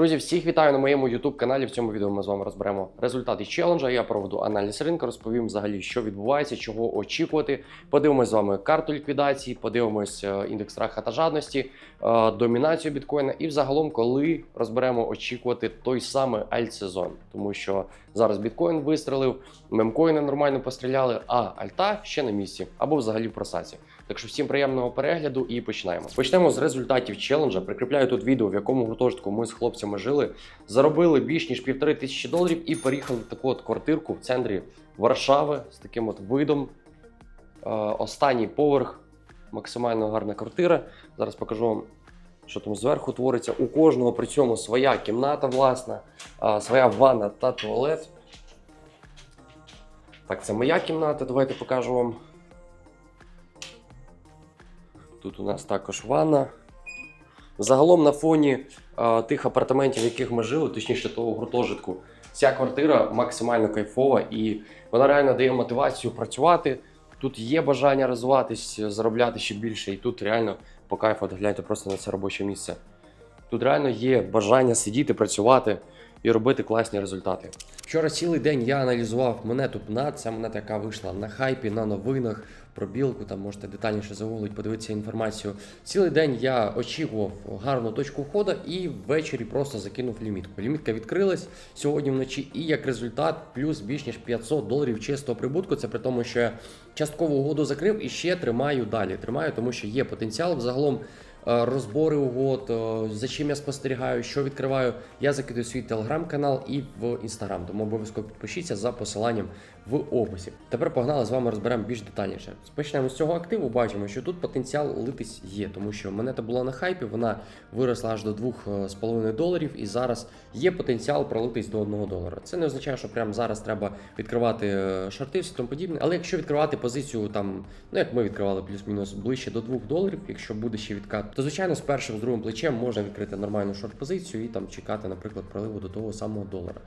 Друзі, всіх вітаю на моєму youtube каналі. В цьому відео ми з вами розберемо результати челенджа. Я проведу аналіз ринку, розповім взагалі, що відбувається, чого очікувати. Подивимось з вами карту ліквідації, подивимось е, індекс страха та жадності, е, домінацію біткоїна і взагалом, коли розберемо очікувати той самий альт-сезон. Тому що зараз біткоін вистрелив, мемкоїни нормально постріляли, а альта ще на місці або взагалі в просаці. Так що всім приємного перегляду і починаємо. Почнемо з результатів челенджа. Прикріпляю тут відео, в якому гуртожитку ми з хлопцями жили. Заробили більш ніж півтори тисячі доларів і переїхали в таку от квартирку в центрі Варшави з таким от видом. Е, останній поверх, максимально гарна квартира. Зараз покажу вам, що там зверху твориться. У кожного при цьому своя кімната, власна, е, своя ванна та туалет. Так, це моя кімната. Давайте покажу вам. Тут у нас також ванна. Загалом на фоні е, тих апартаментів, в яких ми жили, точніше того гуртожитку, ця квартира максимально кайфова і вона реально дає мотивацію працювати. Тут є бажання розвиватись, заробляти ще більше, і тут реально по кайфу гляньте просто на це робоче місце. Тут реально є бажання сидіти, працювати і робити класні результати. Вчора цілий день я аналізував монету ПНА. Ця монета, яка вийшла на хайпі, на новинах, про білку. Там можете детальніше загуглити, подивитися інформацію. Цілий день я очікував гарну точку входу і ввечері просто закинув лімітку. Лімітка відкрилась сьогодні вночі, і як результат, плюс більш ніж 500 доларів чистого прибутку. Це при тому, що я частково угоду закрив і ще тримаю далі. Тримаю, тому що є потенціал взагалом. Е, Розбори угод, е, за чим я спостерігаю, що відкриваю. Я закидаю свій телеграм-канал і в інстаграм. Тому обов'язково підпишіться за посиланням в описі. Тепер погнали з вами розберемо більш детальніше. Почнемо з цього активу. Бачимо, що тут потенціал литись є, тому що монета була на хайпі, вона виросла аж до 2,5 доларів, і зараз є потенціал пролитись до 1 долара. Це не означає, що прямо зараз треба відкривати е, шорти все тому подібне. Але якщо відкривати позицію там, ну як ми відкривали плюс-мінус ближче до 2 доларів, якщо буде ще відкат, то звичайно з першим з другим плечем можна відкрити нормальну шорт-позицію і там чекати, наприклад, проливу до того самого долара.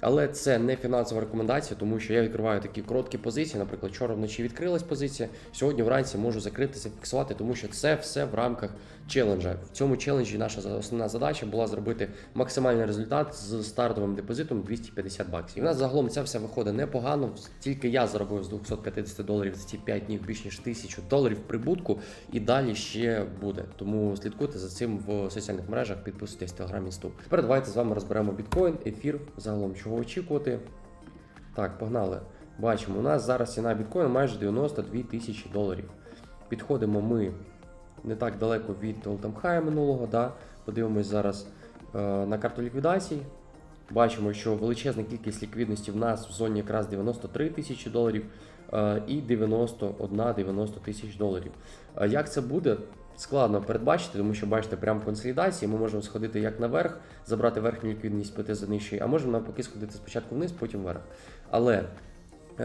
Але це не фінансова рекомендація, тому що я відкриваю такі короткі позиції. Наприклад, вчора вночі відкрилась позиція, сьогодні вранці можу закрити, зафіксувати, тому що це все в рамках челенджа. В цьому челенджі наша основна задача була зробити максимальний результат з стартовим депозитом 250 баксів. І в нас загалом це все виходить непогано. Тільки я заробив з 250 доларів за ці 5 днів більш ніж 1000 доларів прибутку, і далі ще буде. Тому слідкуйте за цим в соціальних мережах, підписуйтесь в телеграм інсту. Тепер давайте з вами розберемо біткоін, ефір, загалом чого очікувати. Так, погнали. Бачимо, у нас зараз ціна біткоїна майже 92 тисячі доларів. Підходимо ми не так далеко від Олтамхая минулого. Да? Подивимось зараз е, на карту ліквідацій. Бачимо, що величезна кількість ліквідності в нас в зоні якраз 93 тисячі доларів і 91-90 тисяч доларів. Е, як це буде? Складно передбачити, тому що бачите, прямо консолідації ми можемо сходити як наверх, забрати верхню ліквідність, піти за нижчою, а можемо навпаки сходити спочатку вниз, потім вверх. Але е,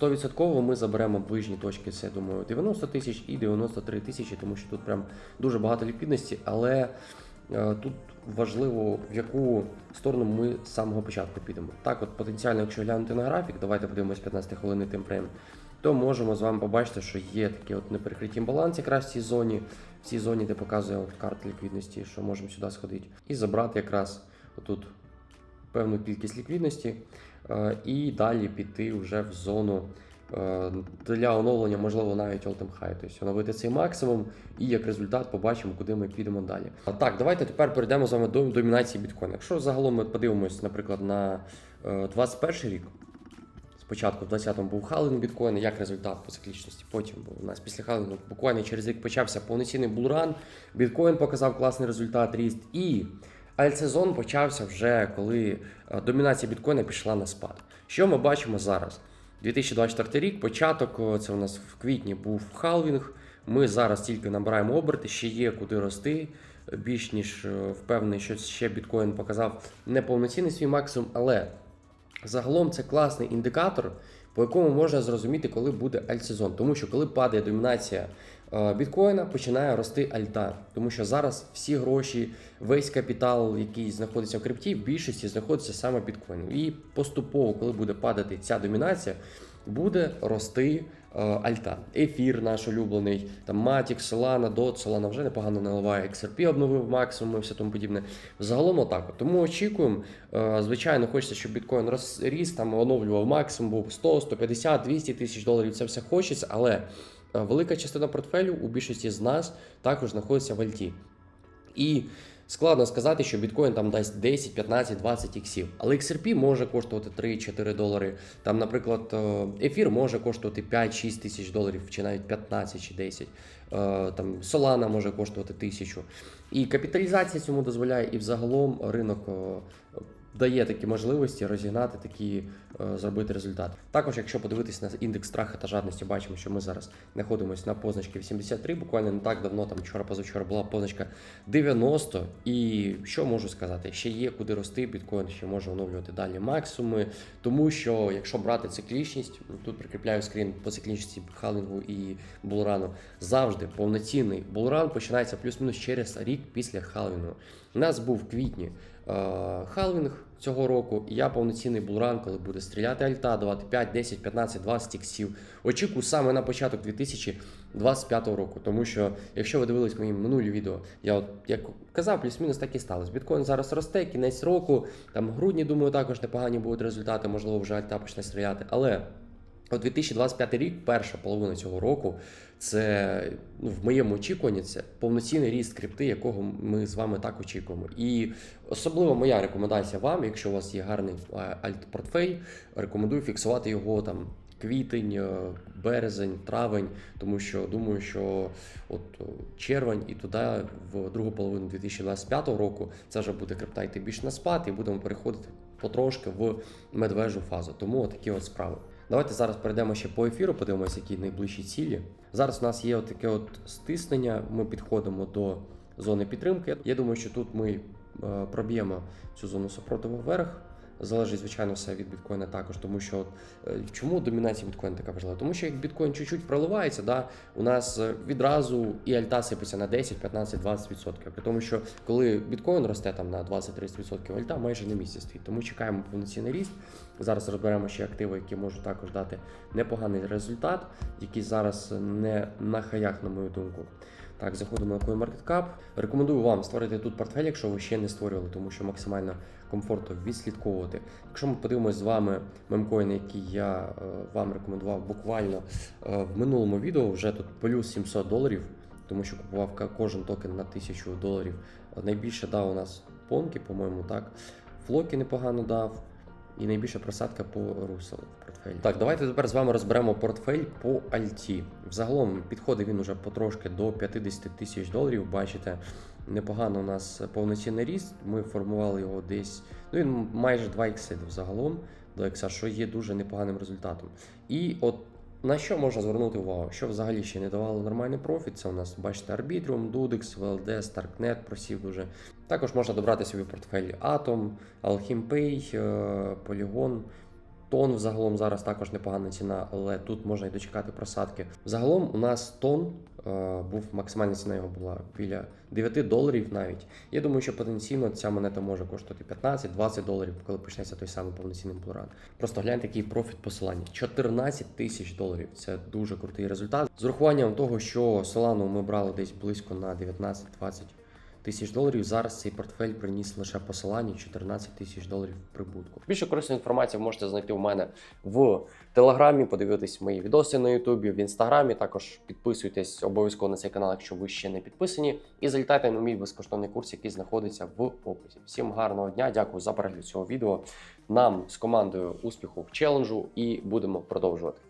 100% ми заберемо ближні точки, це думаю, 90 тисяч і 93 тисячі, тому що тут прям дуже багато ліквідності, але е, тут важливо, в яку сторону ми з самого початку підемо. Так, от потенціально, якщо глянути на графік, давайте подивимось 15 хвилин тимфрейм, то можемо з вами побачити, що є такий от неперекриті баланс якраз в цій зоні, в цій зоні, де показує от карта ліквідності, що можемо сюди сходити, і забрати якраз отут певну кількість ліквідності, е, і далі піти вже в зону е, для оновлення, можливо, навіть all-time high, тобто оновити цей максимум, і як результат побачимо, куди ми підемо далі. А так, давайте тепер перейдемо з вами до домінації біткоїна. Якщо загалом ми подивимось, наприклад, на е, 21 рік. Спочатку в 20-му був халвінг біткоїна, як результат по циклічності. Потім був у нас після халвінгу буквально через рік почався повноцінний булран. Біткоін показав класний результат, ріст. І альтсезон почався вже коли е, домінація біткоїна пішла на спад. Що ми бачимо зараз? 2024 рік, початок, це у нас в квітні був халвінг. Ми зараз тільки набираємо оберти, ще є куди рости. Більш ніж е, впевнений, що ще біткоін показав неповноцінний свій максимум, але Загалом це класний індикатор, по якому можна зрозуміти, коли буде альтсезон. Тому що коли падає домінація е, біткоїна, починає рости альта. Тому що зараз всі гроші, весь капітал, який знаходиться в крипті, в більшості знаходиться саме біткоїну. І поступово, коли буде падати ця домінація, буде рости альта. Ефір наш улюблений, там Matic, Solana, DOT, Solana вже непогано наливає, XRP обновив максимум і все тому подібне. Загалом отак. Тому очікуємо. Е, Звичайно, хочеться, щоб біткоін рос- ріс, там оновлював максимум, був 100, 150, 200 тисяч доларів. Це все хочеться, але е, велика частина портфелю у більшості з нас також знаходиться в альті. І складно сказати, що біткоін там дасть 10, 15, 20 іксів. Але XRP може коштувати 3-4 долари. Там, наприклад, е, ефір може коштувати 5-6 тисяч доларів, чи навіть 15 чи 10. Е, Там Solana може коштувати тисячу. І капіталізація цьому дозволяє, і взагалом ринок е, дає такі можливості розігнати такі, е, зробити результат. Також, якщо подивитись на індекс страху та жадності, бачимо, що ми зараз знаходимося на позначці 83. Буквально не так давно, там вчора позавчора була позначка 90. І що можу сказати? Ще є куди рости. Біткоін ще може оновлювати далі максимуми. Тому що якщо брати циклічність, тут прикріпляю скрін по циклічності халінгу і булрану, завжди повноцінний булран починається плюс-мінус через рік після халвінгу. У нас був в квітні халвінг цього року, я повноцінний булран, коли буде стріляти альта, давати 5, 10, 15, 20 іксів. Очікую саме на початок 2025 року. Тому що, якщо ви дивились мої минулі відео, я от як казав, плюс-мінус так і сталося. Біткоін зараз росте, кінець року, там грудні, думаю, також непогані будуть результати, можливо, вже альта почне стріляти. Але 2025 рік, перша половина цього року, це ну, в моєму очікуванні це повноцінний ріст крипти, якого ми з вами так очікуємо. І особливо моя рекомендація вам, якщо у вас є гарний е, альт-портфель, рекомендую фіксувати його там. Квітень, е, березень, травень, тому що думаю, що от е, червень і туди, в другу половину 2025 року, це вже буде крипта йти більш на спад, і будемо переходити потрошки в медвежу фазу. Тому такі от справи. Давайте зараз перейдемо ще по ефіру, подивимося, які найближчі цілі. Зараз у нас є таке от стиснення. Ми підходимо до зони підтримки. Я думаю, що тут ми е, проб'ємо цю зону супротиву вверх. Залежить, звичайно, все від біткоїна також, тому що от, е, чому домінація біткоїна така важлива? Тому що як біткоін чуть-чуть проливається, да, у нас е, відразу і альта сипеться на 10, 15, 20%. При тому, що коли біткоін росте там на 20-30%, альта майже на місці стоїть. Тому чекаємо повноцінний ріст. Зараз розберемо ще активи, які можуть також дати непоганий результат, які зараз не на хаях, на мою думку. Так, заходимо на CoinMarketCap. Рекомендую вам створити тут портфель, якщо ви ще не створювали, тому що максимально комфортно відслідковувати. Якщо ми подивимося з вами мемкоін, який я е, вам рекомендував буквально е, в минулому відео, вже тут плюс 700 доларів, тому що купував кожен токен на 1000 доларів. Найбільше дав у нас понки, по-моєму, так. Флокі непогано дав. І найбільша просадка по Русел в портфелі. Так, давайте тепер з вами розберемо портфель по Альті. Взагалом підходить він уже потрошки до 50 тисяч доларів. Бачите, непогано у нас повноцінний ріст. Ми формували його десь. Ну він майже 2 ікси взагалом до ікса, що є дуже непоганим результатом. І от на що можна звернути увагу? Що взагалі ще не давало нормальний профіт? Це у нас, бачите, Arbitrum, Dudix, VLD, Starknet просів дуже. Також можна добрати собі портфель Atom, Alchimpay, е, Polygon. Тон взагалом зараз також непогана ціна, але тут можна і дочекати просадки. Загалом у нас тон е, був максимальна ціна його була біля 9 доларів навіть. Я думаю, що потенційно ця монета може коштувати 15-20 доларів, коли почнеться той самий повноцінний булран. Просто гляньте, який профіт посилання. 14 тисяч доларів. Це дуже крутий результат. З урахуванням того, що Solana ми брали десь близько на 19-20 тисяч доларів. Зараз цей портфель приніс лише посилання 14 тисяч доларів прибутку. Більше корисної інформації можете знайти у мене в телеграмі, подивитись мої відоси на Ютубі, в інстаграмі. Також підписуйтесь обов'язково на цей канал, якщо ви ще не підписані, і залітайте на мій безкоштовний курс, який знаходиться в описі. Всім гарного дня, дякую за перегляд цього відео. Нам з командою успіху в челенджу і будемо продовжувати.